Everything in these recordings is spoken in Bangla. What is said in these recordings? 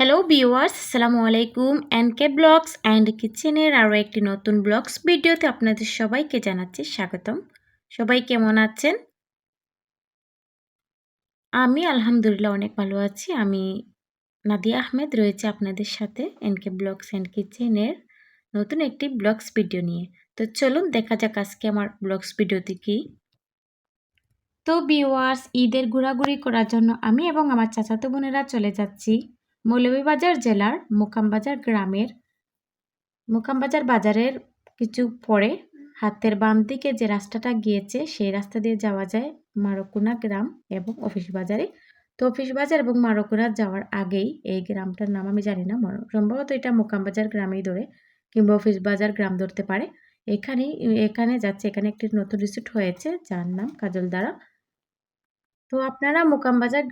হ্যালো ভিউয়ার্স আসসালামু আলাইকুম কে ব্লগস অ্যান্ড কিচেনের আরও একটি নতুন ব্লগস ভিডিওতে আপনাদের সবাইকে জানাচ্ছি স্বাগতম। সবাই কেমন আছেন? আমি আলহামদুলিল্লাহ অনেক ভালো আছি। আমি নাদিয়া আহমেদ রয়েছে আপনাদের সাথে কে ব্লগস অ্যান্ড কিচেনের নতুন একটি ব্লগস ভিডিও নিয়ে। তো চলুন দেখা যাক আজকে আমার ব্লগস ভিডিওতে কি। তো ভিউয়ার্স ঈদের ঘোরাঘুরি করার জন্য আমি এবং আমার চাচাতো বোনেরা চলে যাচ্ছি। মৌলভীবাজার জেলার মোকামবাজার গ্রামের মোকামবাজার বাজারের কিছু পরে হাতের বাম দিকে যে রাস্তাটা গিয়েছে, সেই রাস্তা দিয়ে যাওয়া যায় মারকুনা গ্রাম এবং অফিস বাজারে। তো অফিস বাজার এবং মারকুনা যাওয়ার আগেই এই গ্রামটার নাম আমি জানি না সম্ভবত এটা মোকামবাজার গ্রামেই ধরে কিংবা অফিস বাজার গ্রাম ধরতে পারে। এখানেই, এখানে যাচ্ছে, এখানে একটি নতুন রিসিট হয়েছে, যার নাম কাজলদারা। তো আপনারা মোকাম বাজার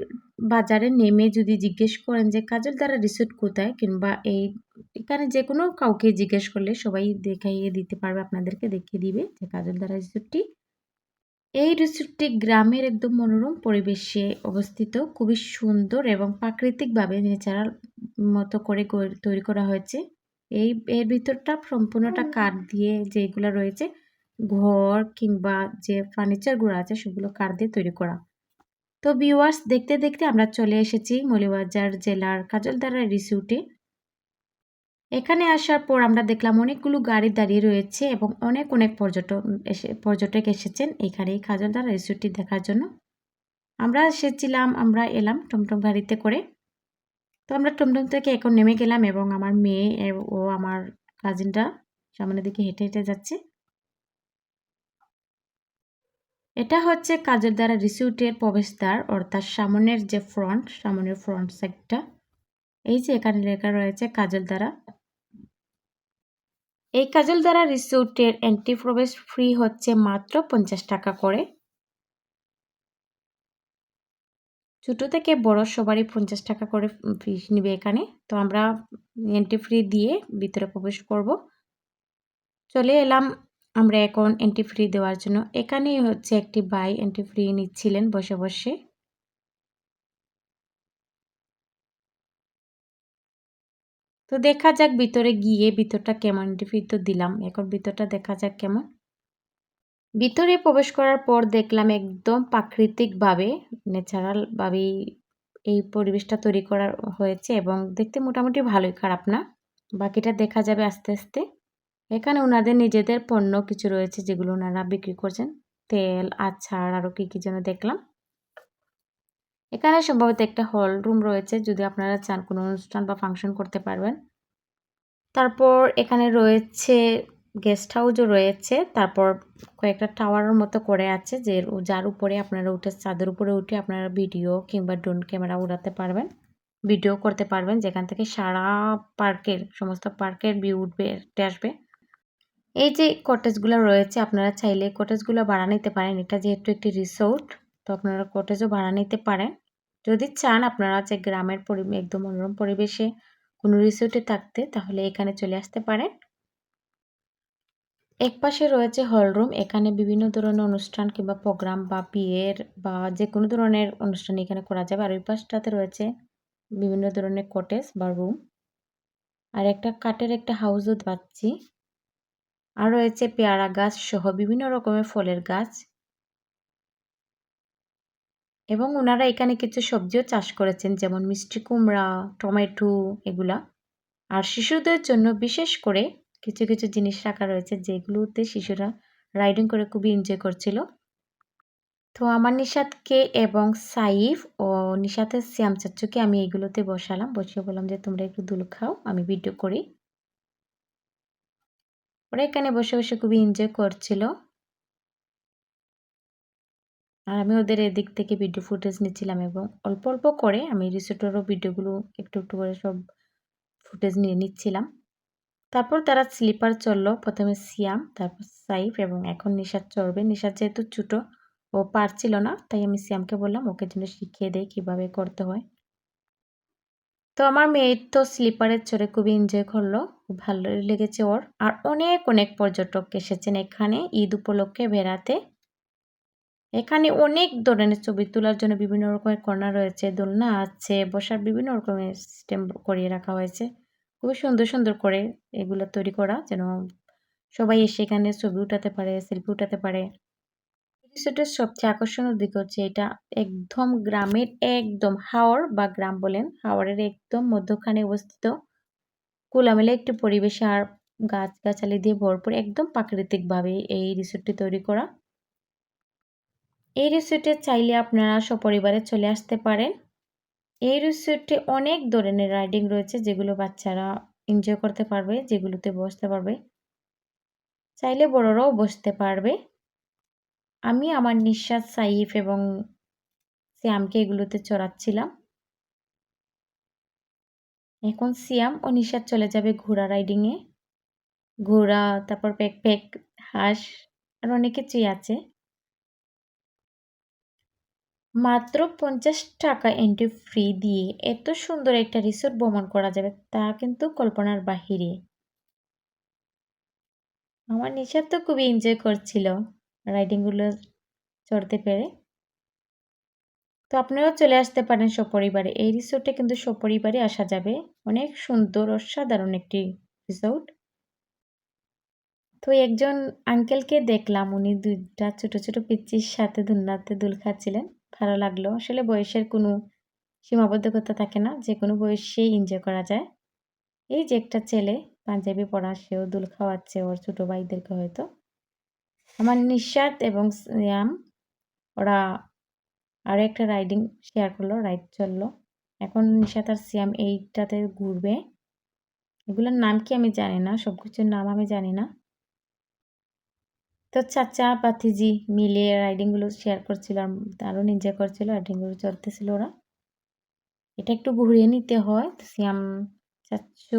বাজারে নেমে যদি জিজ্ঞেস করেন যে কাজল দ্বারা রিসোর্ট কোথায়? কিংবা এই এখানে যে কোনো কাউকে জিজ্ঞেস করলে সবাই দেখাইয়ে দিতে পারবে আপনাদেরকে দেখিয়ে দিবে যে কাজলদারা রিসোর্টটি এই রিসোর্টটি গ্রামের একদম মনোরম পরিবেশে অবস্থিত খুবই সুন্দর এবং প্রাকৃতিকভাবে ন্যাচারাল মতো করে তৈরি করা হয়েছে। এই এর ভিতরটা সম্পূর্ণটা কাঠ দিয়ে যেগুলো রয়েছে ঘর কিংবা যে ফার্নিচারগুলো আছে সেগুলো কাঠ দিয়ে তৈরি করা। তো ভিউয়ার্স দেখতে দেখতে আমরা চলে এসেছি মলিবাজার জেলার কাজলদারা রিসিউটে এখানে আসার পর আমরা দেখলাম অনেকগুলো গাড়ি দাঁড়িয়ে রয়েছে এবং অনেক অনেক পর্যটক এসে, পর্যটক এসেছেন এখানে এই কাজলদারা রিসিউটটি দেখার জন্য। আমরা এসেছিলাম, আমরা এলাম টমটম গাড়িতে করে। তো আমরা টমটম থেকে এখন নেমে গেলাম এবং আমার মেয়ে ও আমার কাজিনটা সামনের দিকে হেঁটে হেঁটে যাচ্ছে। এটা হচ্ছে কাজলদারা রিসিউটের প্রবেশদ্বার, অর্থাৎ সামনের যে ফ্রন্ট সামনের ফ্রন্ট সাইডটা এই যে এখানে লেখা রয়েছে কাজল দ্বারা। এই কাজলদারা রিসিউটের এন্ট্রি প্রবেশ ফ্রি হচ্ছে মাত্র পঞ্চাশ টাকা করে। ছোট থেকে বড় সবারই পঞ্চাশ টাকা করে ফিস নিবে এখানে। তো আমরা এন্ট্রি ফ্রি দিয়ে ভিতরে প্রবেশ করব। চলে এলাম আমরা এখন এন্ট্রি ফ্রি দেওয়ার জন্য। এখানেই হচ্ছে একটি বাই এন্ট্রি ফ্রি নিচ্ছিলেন বসে বসে। তো দেখা যাক ভিতরে গিয়ে ভিতরটা কেমন এন্ট্রি ফ্রি তো দিলাম। এখন ভিতরটা দেখা যাক কেমন। ভিতরে প্রবেশ করার পর দেখলাম একদম প্রাকৃতিকভাবে ন্যাচারালভাবেই এই পরিবেশটা তৈরি করা হয়েছে এবং দেখতে মোটামুটি ভালোই খারাপ না। বাকিটা দেখা যাবে আস্তে আস্তে। এখানে ওনাদের নিজেদের পণ্য কিছু রয়েছে যেগুলো ওনারা বিক্রি করছেন। তেল আচার আরও কী কী যেন দেখলাম। এখানে সম্ভবত একটা হল রুম রয়েছে, যদি আপনারা চান কোনো অনুষ্ঠান বা ফাংশন করতে পারবেন। তারপর এখানে রয়েছে গেস্ট হাউসও রয়েছে। তারপর কয়েকটা টাওয়ারের মতো করে আছে যে যার উপরে আপনারা উঠে, চাঁদের উপরে উঠে আপনারা ভিডিও কিংবা ড্রোন ক্যামেরা উড়াতে পারবেন, ভিডিও করতে পারবেন। যেখান থেকে সারা পার্কের, সমস্ত পার্কের ভিউ উঠবে আসবে। এই যে কটেজগুলো রয়েছে, আপনারা চাইলে কটেজগুলো ভাড়া নিতে পারেন। এটা যেহেতু একটি রিসোর্ট তো আপনারা কটেজও ভাড়া নিতে পারেন। যদি চান আপনারা যে গ্রামের একদম মনোরম পরিবেশে কোনো রিসোর্টে থাকতে, তাহলে এখানে চলে আসতে পারেন। এক পাশে রয়েছে হলরুম এখানে বিভিন্ন ধরনের অনুষ্ঠান কিংবা প্রোগ্রাম বা বিয়ের বা যে কোনো ধরনের অনুষ্ঠান এখানে করা যাবে। আর ওই পাশটাতে রয়েছে বিভিন্ন ধরনের কটেজ বা রুম আর একটা কাঠের একটা হাউসও পাচ্ছি। আর রয়েছে পেয়ারা গাছ সহ বিভিন্ন রকমের ফলের গাছ। এবং ওনারা এখানে কিছু সবজিও চাষ করেছেন, যেমন মিষ্টি কুমড়া, টমেটো এগুলা। আর শিশুদের জন্য বিশেষ করে কিছু কিছু জিনিস রাখা রয়েছে, যেগুলোতে শিশুরা রাইডিং করে খুবই এনজয় করছিল। তো আমার নিশাদকে এবং সাইফ ও নিশাতের শ্যাম চাচ্চুকে আমি এগুলোতে বসালাম। বসিয়ে বললাম যে তোমরা একটু দুল খাও, আমি ভিডিও করি। ওরা এখানে বসে বসে খুবই এনজয় করছিল। আর আমি ওদের এদিক থেকে ভিডিও ফুটেজ নিচ্ছিলাম এবং অল্প অল্প করে আমি রিসোর্টেরও ভিডিওগুলো একটু একটু করে সব ফুটেজ নিয়ে নিচ্ছিলাম। তারপর তারা স্লিপার চলল, প্রথমে সিয়াম তারপর সাইফ এবং এখন নিশাদ চড়বে। নিশাদ যেহেতু ছোটো, ও পারছিল না, তাই আমি সিয়ামকে বললাম, ওকে জন্য শিখিয়ে দেয় কীভাবে করতে হয়। তো আমার মেয়ের তো স্লিপারের চড়ে খুবই এনজয় করল। খুব ভালো লেগেছে ওর। আর অনেক অনেক পর্যটক এসেছেন এখানে ঈদ উপলক্ষে বেড়াতে। এখানে অনেক ধরনের ছবি তোলার জন্য বিভিন্ন রকমের কর্নার রয়েছে, দোলনা আছে, বসার বিভিন্ন রকমের সিস্টেম করিয়ে রাখা হয়েছে। খুবই সুন্দর সুন্দর করে এগুলো তৈরি করা যেন সবাই এসে এখানে ছবি উঠাতে পারে সেলফি উঠাতে পারে। রিসোর্টের সবচেয়ে আকর্ষণীয় দিক হচ্ছে এটা একদম গ্রামের একদম হাওর বা গ্রাম বলেন, হাওরের একদম মধ্যখানে অবস্থিত। খোলামেলা একটি পরিবেশে আর গাছগাছালি দিয়ে ভরপুর একদম প্রাকৃতিকভাবে এই রিসোর্টটি তৈরি করা। এই রিসোর্টে চাইলে আপনারা সপরিবারে চলে আসতে পারেন। এই রিসোর্টে অনেক ধরনের রাইডিং রয়েছে যেগুলো বাচ্চারা এনজয় করতে পারবে, যেগুলোতে বসতে পারবে। চাইলে বড়রাও বসতে পারবে। আমি, আমার নিঃশ্বাস, সাইফ এবং শ্যামকে এগুলোতে চড়াচ্ছিলাম। এখন সিয়াম ও নিঃশ্বাস চলে যাবে ঘোড়া রাইডিংয়ে ঘোড়া, তারপর প্যাক প্যাক হাঁস আর অনেক কিছুই আছে। মাত্র পঞ্চাশ টাকা এন্ট্রি ফ্রি দিয়ে এত সুন্দর একটা রিসোর্ট ভ্রমণ করা যাবে তা কিন্তু কল্পনার বাহিরে। আমার নিশাদ তো খুবই এনজয় করছিল রাইডিংগুলো চড়তে পেরে। তো আপনারাও চলে আসতে পারেন সপরিবারে। এই রিসোর্টে কিন্তু সপরিবারে আসা যাবে। অনেক সুন্দর, অসাধারণ একটি রিসোর্ট তো একজন আঙ্কেলকে দেখলাম। উনি দুইটা ছোট ছোট পিচ্চির সাথে দুলনাতে দুল খাচ্ছিলেন। ভালো লাগল। আসলে বয়সের কোনো সীমাবদ্ধকতা থাকে না। যে কোনো বয়সেই এনজয় করা যায়। এই যে একটা ছেলে, পাঞ্জাবি পরা, সেও দুল খাওয়াচ্ছে ওর ছোটো ভাইদেরকে হয়তো। আমার নিঃস্বাদ এবং শ্যাম ওরা আরও একটা রাইডিং শেয়ার করল, রাইড চলল। এখন নিশাত আর সিয়াম এইটাতে ঘুরবে। এগুলোর নাম কি আমি জানি না, সব কিছুর নাম আমি জানি না। তো চাচা পাতিজি মিলে রাইডিংগুলো শেয়ার করছিল, আর দারুণ এনজয় করছিল, রাইডিংগুলো চলতেছিল ওরা। এটা একটু ঘুরিয়ে নিতে হয়। তো সিয়াম চাচ্ছু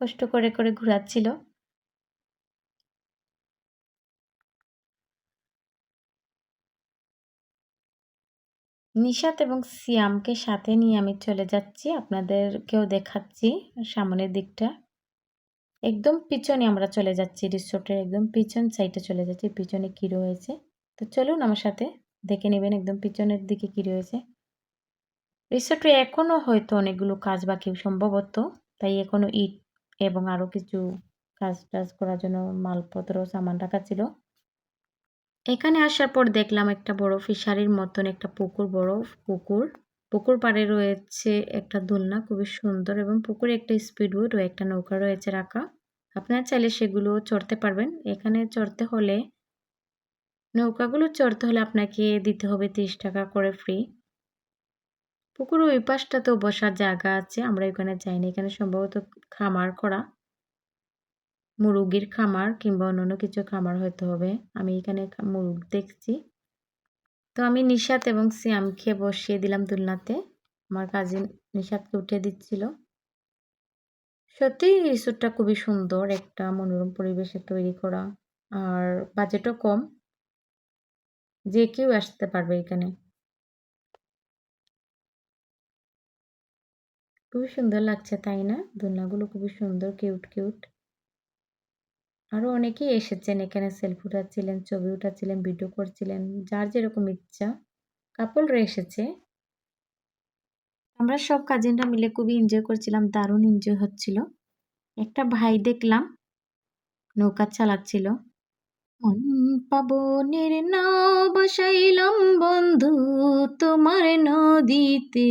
কষ্ট করে করে ঘুরাচ্ছিল। নিশাত এবং সিয়ামকে সাথে নিয়ে আমি চলে যাচ্ছি। আপনাদেরকেও দেখাচ্ছি সামনের দিকটা। একদম পিছনে আমরা চলে যাচ্ছি রিসোর্টের, একদম পিছন সাইডে চলে যাচ্ছি। পিছনে কী রয়েছে? তো চলুন আমার সাথে দেখে নেবেন একদম পিছনের দিকে কী রয়েছে। রিসোর্টে এখনও হয়তো অনেকগুলো কাজ বাকি সম্ভবত। তাই এখনও ইট এবং আরও কিছু কাজ টাজ করার জন্য মালপত্র, সামান রাখা ছিল। এখানে আসার পর দেখলাম একটা বড় ফিশারির মতন একটা পুকুর, বড় পুকুর। পুকুর পাড়ে রয়েছে একটা দোলনা, খুবই সুন্দর এবং পুকুরে একটা স্পিডবোট ও একটা নৌকা রয়েছে রাখা। আপনারা চাইলে সেগুলো চড়তে পারবেন। এখানে চড়তে হলে, নৌকাগুলো চড়তে হলে আপনাকে দিতে হবে তিরিশ টাকা করে ফ্রি পুকুর ওই পাশটাতেও বসার জায়গা আছে, আমরা ওখানে যাইনি। এখানে সম্ভবত খামার করা। মুরগির খামার কিংবা অন্যান্য কিছু খামার হয়তো হবে। আমি এখানে মুরগ দেখছি। তো আমি নিশাত এবং সিয়ামকে বসিয়ে দিলাম দুলনাতে। আমার কাজিন নিশাতকে উঠে দিচ্ছিল। সত্যি রিসোর্টটা খুবই সুন্দর, একটা মনোরম পরিবেশে তৈরি করা, আর বাজেটও কম। যে কেউ আসতে পারবে এখানে। খুবই সুন্দর লাগছে, তাই না? দোলনাগুলো খুবই সুন্দর, কিউট কিউট। আরও অনেকেই এসেছেন। এখানে সেলফি উঠাচ্ছিলেন, ছবি উঠাচ্ছিলেন ভিডিও করছিলেন, যার যেরকম ইচ্ছা। কাপলরা এসেছে। আমরা সব কাজিনরা মিলে খুবই এনজয় করছিলাম, দারুণ এনজয় হচ্ছিল। একটা ভাই দেখলাম, নৌকা চালাচ্ছিল। পাবনের নাও বসাইলাম বন্ধু তোমার নদীতে।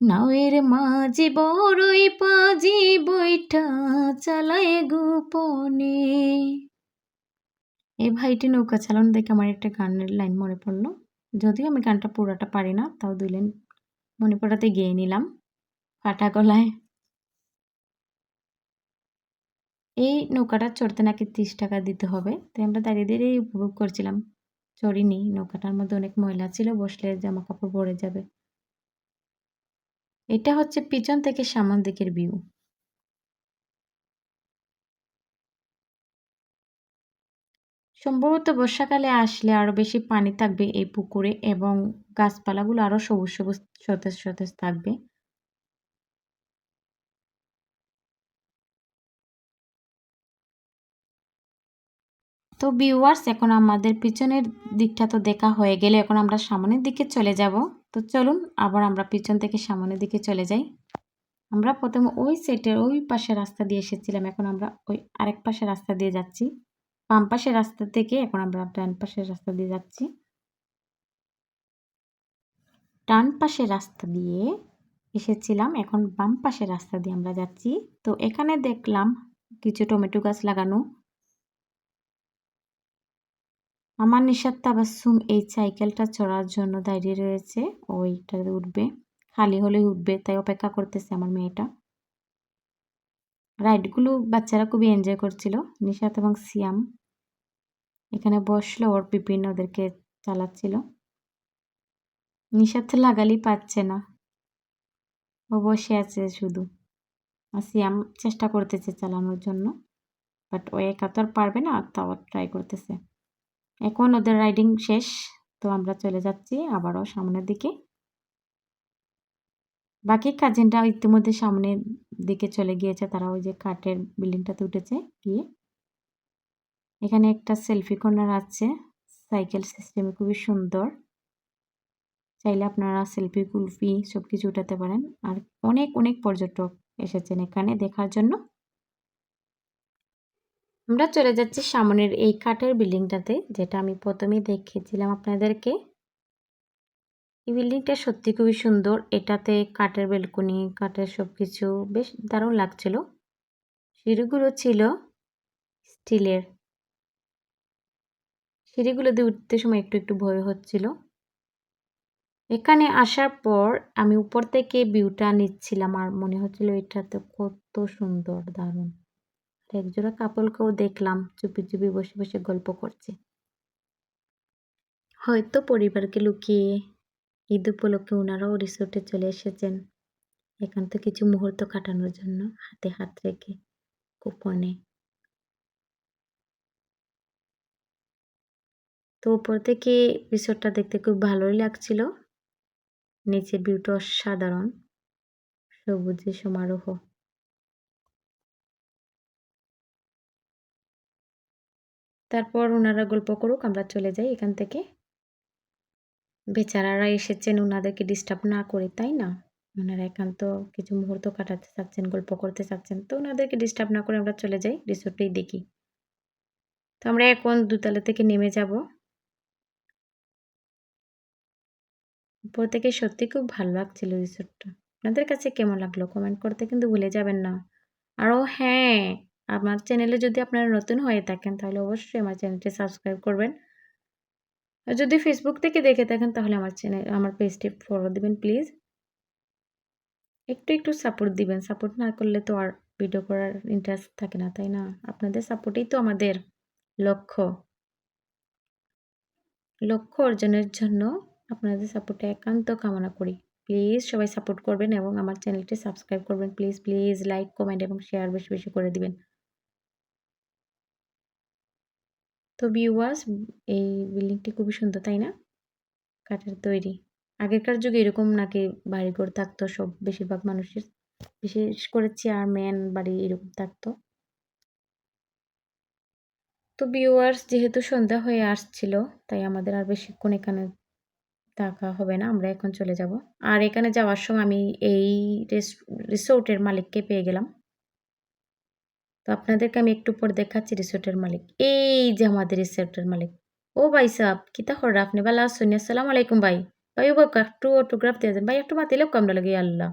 নাওয়ের মাঝে বড়ই পাজি বইটা চালায় গোপনে। এই ভাইটি নৌকা চালানো দেখে আমার একটা গানের লাইন মনে পড়ল। যদিও আমি গানটা পুরাটা পারি না, তাও দুই লাইন মনে পড়াতে গেয়ে নিলাম। ফাটা গলায়। এই নৌকাটা চড়তে নাকি তিরিশ টাকা দিতে হবে, তাই আমরা দাঁড়িয়ে দাঁড়িয়ে উপভোগ করছিলাম। চড়িনি, নৌকাটার মধ্যে অনেক ময়লা ছিল, বসলে জামা কাপড় পরে যাবে। এটা হচ্ছে পিছন থেকে সামন দিকের ভিউ সম্ভবত বর্ষাকালে আসলে আরও বেশি পানি থাকবে এই পুকুরে এবং গাছপালাগুলো আরও সবুজ সবুজ, সতেজ সতেজ থাকবে। তো ভিউয়ার্স এখন আমাদের পিছনের দিকটা তো দেখা হয়ে গেলে, এখন আমরা সামনের দিকে চলে যাব। তো চলুন, আবার আমরা পিছন থেকে সামনের দিকে চলে যাই। আমরা প্রথমে ওই সেটের ওই পাশে রাস্তা দিয়ে এসেছিলাম, এখন আমরা ওই আরেক পাশে রাস্তা দিয়ে যাচ্ছি। বাম পাশের রাস্তা থেকে এখন আমরা ডান পাশের রাস্তা দিয়ে যাচ্ছি। ডান পাশের রাস্তা দিয়ে এসেছিলাম, এখন বাম পাশের রাস্তা দিয়ে আমরা যাচ্ছি। তো এখানে দেখলাম কিছু টমেটো গাছ লাগানো। আমার নিশাদ তাবাসুম এই সাইকেলটা চড়ার জন্য দাঁড়িয়ে রয়েছে। ওইটা উঠবে, খালি হলেই উঠবে, তাই অপেক্ষা করতেছে আমার মেয়েটা। রাইডগুলো বাচ্চারা খুবই এনজয় করছিল নিশাত এবং সিয়াম। এখানে বসল, ওর পিপিন ওদেরকে চালাচ্ছিল। নিশাত লাগালেই পাচ্ছে না। ও বসে আছে শুধু। আর সিয়াম চেষ্টা করতেছে চালানোর জন্য বাট ও একা তো আর পারবে না, তাও ট্রাই করতেছে। এখন ওদের রাইডিং শেষ, তো আমরা চলে যাচ্ছি আবারও সামনের দিকে। বাকি কাজিনরা ইতিমধ্যে সামনের দিকে চলে গিয়েছে, তারা ওই যে কাঠের বিল্ডিংটাতে উঠেছে গিয়ে। এখানে একটা সেলফি কর্নার আছে সাইকেল সিস্টেমে খুবই সুন্দর। চাইলে আপনারা সেলফি কুলফি সব কিছু উঠাতে পারেন। আর অনেক অনেক পর্যটক এসেছেন এখানে দেখার জন্য। আমরা চলে যাচ্ছি সামনের এই কাঠের বিল্ডিংটাতে, যেটা আমি প্রথমেই দেখিয়েছিলাম আপনাদেরকে। এই বিল্ডিংটা সত্যি খুবই সুন্দর। এটাতে কাঠের বেলকনি, কাঠের সব কিছু বেশ দারুণ লাগছিল। সিঁড়িগুলো ছিল স্টিলের। সিঁড়িগুলো দিয়ে উঠতে সময় একটু একটু ভয় হচ্ছিল। এখানে আসার পর আমি উপর থেকে ভিউটা নিচ্ছিলাম আর মনে হচ্ছিল এটাতে কত সুন্দর, দারুণ। একজোড়া কাপলকেও দেখলাম, চুপি চুপি বসে বসে গল্প করছে। হয়তো পরিবারকে লুকিয়ে ঈদ উপলক্ষে ওনারাও রিসোর্টে চলে এসেছেন। এখান তো কিছু মুহূর্ত কাটানোর জন্য হাতে হাত রেখে কুপনে। তো উপর থেকে রিসোর্টটা দেখতে খুব ভালোই লাগছিল। নিচের ভিউটা অসাধারণ। সবুজে সমারোহ। তারপর ওনারা গল্প করুক, আমরা চলে যাই এখান থেকে। বেচারারা এসেছেন ওনাদেরকে ডিস্টার্ব না করে, তাই না? ওনারা একান্ত কিছু মুহূর্ত কাটাতে চাচ্ছেন, গল্প করতে চাচ্ছেন। তো ওনাদেরকে ডিস্টার্ব না করে আমরা চলে যাই রিসোর্টেই দেখি। তো আমরা এখন দুতলা থেকে নেমে যাব। উপর থেকে সত্যি খুব ভালো লাগছিল রিসোর্টটা আপনাদের কাছে কেমন লাগল? কমেন্ট করতে কিন্তু ভুলে যাবেন না। আরও হ্যাঁ আমার চ্যানেলে যদি আপনারা নতুন হয়ে থাকেন, তাহলে অবশ্যই আমার চ্যানেলটি সাবস্ক্রাইব করবেন। আর যদি ফেসবুক থেকে দেখে থাকেন, তাহলে আমার চ্যানেল আমার পেজটি ফলো দিবেন প্লিজ একটু একটু সাপোর্ট দিবেন। সাপোর্ট না করলে তো আর ভিডিও করার ইন্টারেস্ট থাকে না, তাই না? আপনাদের সাপোর্টেই তো আমাদের লক্ষ্য। লক্ষ্য অর্জনের জন্য আপনাদের সাপোর্টে একান্ত কামনা করি। প্লিজ সবাই সাপোর্ট করবেন এবং আমার চ্যানেলটি সাবস্ক্রাইব করবেন। প্লিজ প্লিজ লাইক কমেন্ট এবং শেয়ার বেশি বেশি করে দিবেন। তো ভিউয়ার্স, এই বিল্ডিংটি খুবই সুন্দর, তাই না? কাঠের তৈরি। আগেকার যুগে এরকম নাকি বাড়িঘর থাকতো, সব বেশিরভাগ মানুষের, বিশেষ করে চেয়ারম্যান বাড়ি এরকম থাকতো। তো ভিউয়ার্স, যেহেতু সন্ধ্যা হয়ে আসছিল, তাই আমাদের আর বেশিক্ষণ এখানে থাকা হবে না, আমরা এখন চলে যাব। আর এখানে যাওয়ার সময় আমি এই রিসোর্টের মালিককে পেয়ে গেলাম। তো আপনাদেরকে আমি একটু পর দেখাচ্ছি রিসোর্টের মালিক। এই যে আমাদের রিসোর্টের মালিক। ও ভাই সাহ কিতা হরা আপনি ভালো আসুন আসসালামু আলাইকুম ভাই। ভাই, ও ভাই একটু অটোগ্রাফ দিয়ে ভাই, একটু মাতিলে কামড়া লাগে আল্লাহ।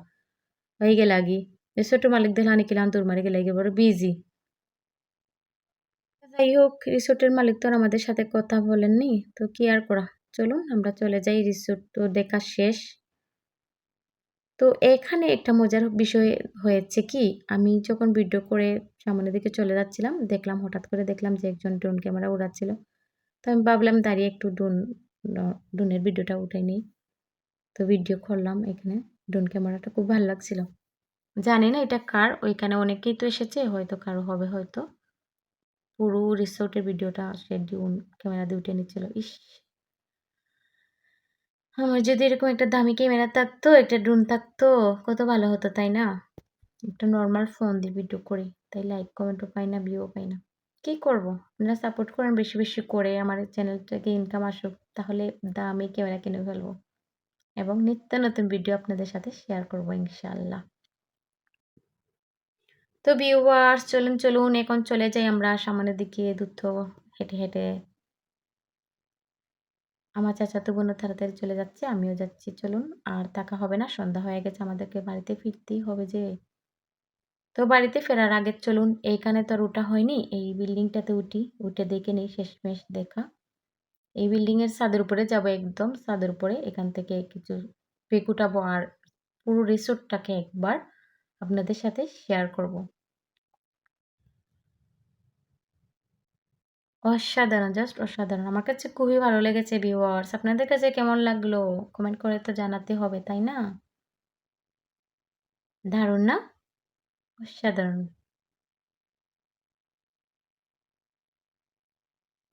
ভাই, গে লাগি। রিসোর্টের মালিক দেখলে আনি কিলাম তোর মারি গেলে বড় বিজি যাই হোক, রিসোর্টের মালিক তো আমাদের সাথে কথা বলেননি। তো কি আর করা? চলুন, আমরা চলে যাই, রিসোর্ট তো দেখা শেষ। তো এখানে একটা মজার বিষয় হয়েছে কি? আমি যখন ভিডিও করে সামনের দিকে চলে যাচ্ছিলাম। দেখলাম, হঠাৎ করে দেখলাম যে একজন ড্রোন ক্যামেরা উড়াচ্ছিল। তো আমি ভাবলাম, দাঁড়িয়ে একটু ড্রোন ড্রোনের ভিডিওটা উঠাই নিই। তো ভিডিও করলাম এখানে। ড্রোন ক্যামেরাটা খুব ভালো লাগছিল। জানি না এটা কার, ওইখানে অনেকেই তো এসেছে, হয়তো কারও হবে হয়তো। পুরো রিসোর্টের ভিডিওটা সে ড্রোন ক্যামেরা দিয়ে উঠে নিচ্ছিল। ইস! আমার যদি এরকম একটা দামি ক্যামেরা থাকতো, একটা ড্রোন থাকতো, কত ভালো হতো, তাই না? একটা নর্মাল ফোন দিয়ে ভিডিও করি। তাই লাইক কমেন্টও পাই না ভিউও পাই না কি করব? আপনারা সাপোর্ট করেন বেশি, বেশি করে আমার চ্যানেল থেকে ইনকাম আসুক। তাহলে দামি ক্যামেরা কিনে ফেলব। এবং নিত্য নতুন ভিডিও আপনাদের সাথে শেয়ার করব ইনশাআল্লাহ। তো ভিউয়ার্স চলুন, চলুন এখন চলে যাই আমরা সামনের দিকে দ্রুত হেঁটে, হেঁটে। আমার চাচাতো বোনও তাড়াতাড়ি চলে যাচ্ছে, আমিও যাচ্ছি চলুন। আর থাকা হবে না, সন্ধ্যা হয়ে গেছে আমাদেরকে বাড়িতে ফিরতেই হবে যে। তো বাড়িতে ফেরার আগে চলুন এইখানে তো আর ওঠা হয়নি, এই বিল্ডিংটাতে উঠি, উঠে দেখে নেই শেষমেশ দেখা। এই বিল্ডিংয়ের ছাদের উপরে যাব একদম ছাদের উপরে। এখান থেকে কিছু পিক উঠাবো আর পুরো রিসোর্টটাকে একবার আপনাদের সাথে শেয়ার করব। অসাধারণ জাস্ট অসাধারণ। আমার কাছে খুবই ভালো লেগেছে ভিউয়ার্স আপনাদের কাছে কেমন লাগল? কমেন্ট করে তো জানাতে হবে তাই না? দারুণ না? অসাধারণ।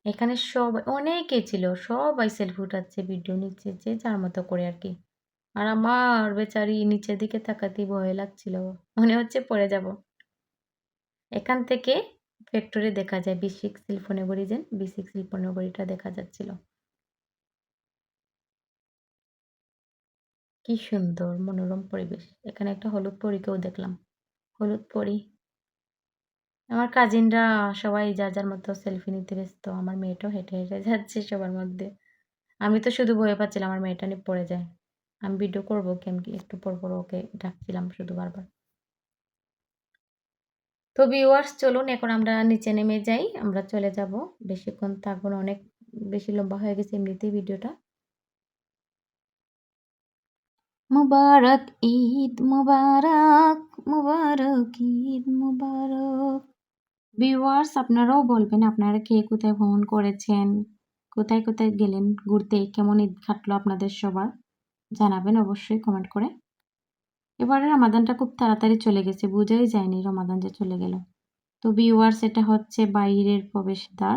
এখানে সব, অনেকে ছিল, সবাই সেলফি উঠাচ্ছে ভিডিও নিচ্ছে, যে যার মতো করে আর কি আর আমার বেচারি নিচের দিকে তাকাতেই ভয় লাগছিল। মনে হচ্ছে পড়ে যাব। এখান থেকে ফ্যাক্টরি দেখা যায় বিসিক শিল্পনগরী যে বিসিক শিল্পনগরীটা দেখা যাচ্ছিল। কি সুন্দর, মনোরম পরিবেশ। এখানে একটা হলুদ পরীকেও দেখলাম। হলুদ পরি। আমার কাজিনরা সবাই যার যার মতো সেলফি নিতে ব্যস্ত, আমার মেয়েটাও হেঁটে হেঁটে যাচ্ছে সবার মধ্যে। আমি তো শুধু ভয় পাচ্ছিলাম, আমার মেয়েটা নিয়ে পড়ে যায়। আমি ভিডিও করব কেমন একটু পর পর ওকে ডাকছিলাম শুধু বারবার। তো ভিউয়ার্স চলুন এখন আমরা নিচে নেমে যাই, আমরা চলে যাব। বেশিক্ষণ থাকব অনেক বেশি লম্বা হয়ে গেছে এমনিতেই ভিডিওটা মুবারক ঈদ মুবারক মুবারক ঈদ মুবারক। ভিউয়ার্স আপনারাও বলবেন, আপনারা কে কোথায় ভ্রমণ করেছেন? কোথায় কোথায় গেলেন ঘুরতে? কেমন ঈদ কাটলো আপনাদের সবার? জানাবেন অবশ্যই কমেন্ট করে। এবারে রমাদানটা খুব তাড়াতাড়ি চলে গেছে, বোঝাই যায়নি রমাদান যে চলে গেল। তো ভিউয়ার্স এটা হচ্ছে বাইরের প্রবেশদ্বার।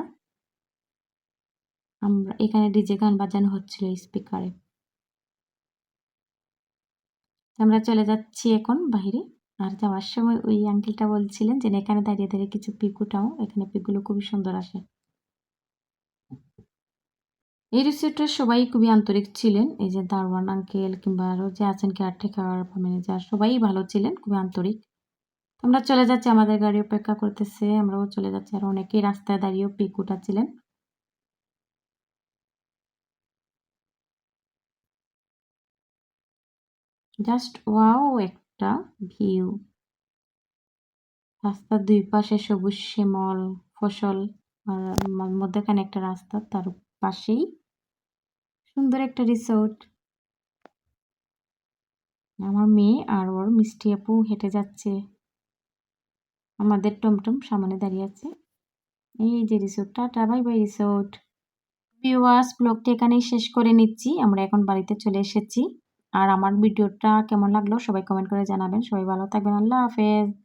আমরা, এখানে ডিজে গান বাজানো হচ্ছিল স্পিকারে আমরা চলে যাচ্ছি এখন বাইরে। আর যাওয়ার সময় ওই আঙ্কেলটা বলছিলেন যে এখানে দাঁড়িয়ে দাঁড়িয়ে কিছু পিক উঠাও এখানে পিকগুলো খুবই সুন্দর আসে। এই রিসোর্টের সবাই খুবই আন্তরিক ছিলেন। এই যে দারওয়ান আঙ্কেল কিংবা আরও যে আছেন কেয়ারটেকার বা ম্যানেজার সবাই ভালো ছিলেন, খুবই আন্তরিক। আমরা চলে যাচ্ছি, আমাদের গাড়ি অপেক্ষা করতেছে। আমরাও চলে যাচ্ছি। আর অনেকেই রাস্তায় দাঁড়িয়েও পিক উঠাচ্ছিলেন জাস্ট ওয়াও একটা ভিউ রাস্তার দুই পাশে সবুজ শ্যামল ফসল আর মধ্যেখানে একটা রাস্তা, তার পাশেই সুন্দর একটা রিসোর্ট আমার মেয়ে আর ওর মিষ্টি আপু হেঁটে যাচ্ছে। আমাদের টমটম সামনে দাঁড়িয়ে আছে। এই যে resort tata bye bye resort viewers ব্লগটা এখানেই শেষ করে নিচ্ছি। আমরা এখন বাড়িতে চলে এসেছি। আর আমার ভিডিওটা কেমন লাগল সবাই কমেন্ট করে জানাবেন। সবাই ভালো থাকবেন। আল্লাহ হাফেজ।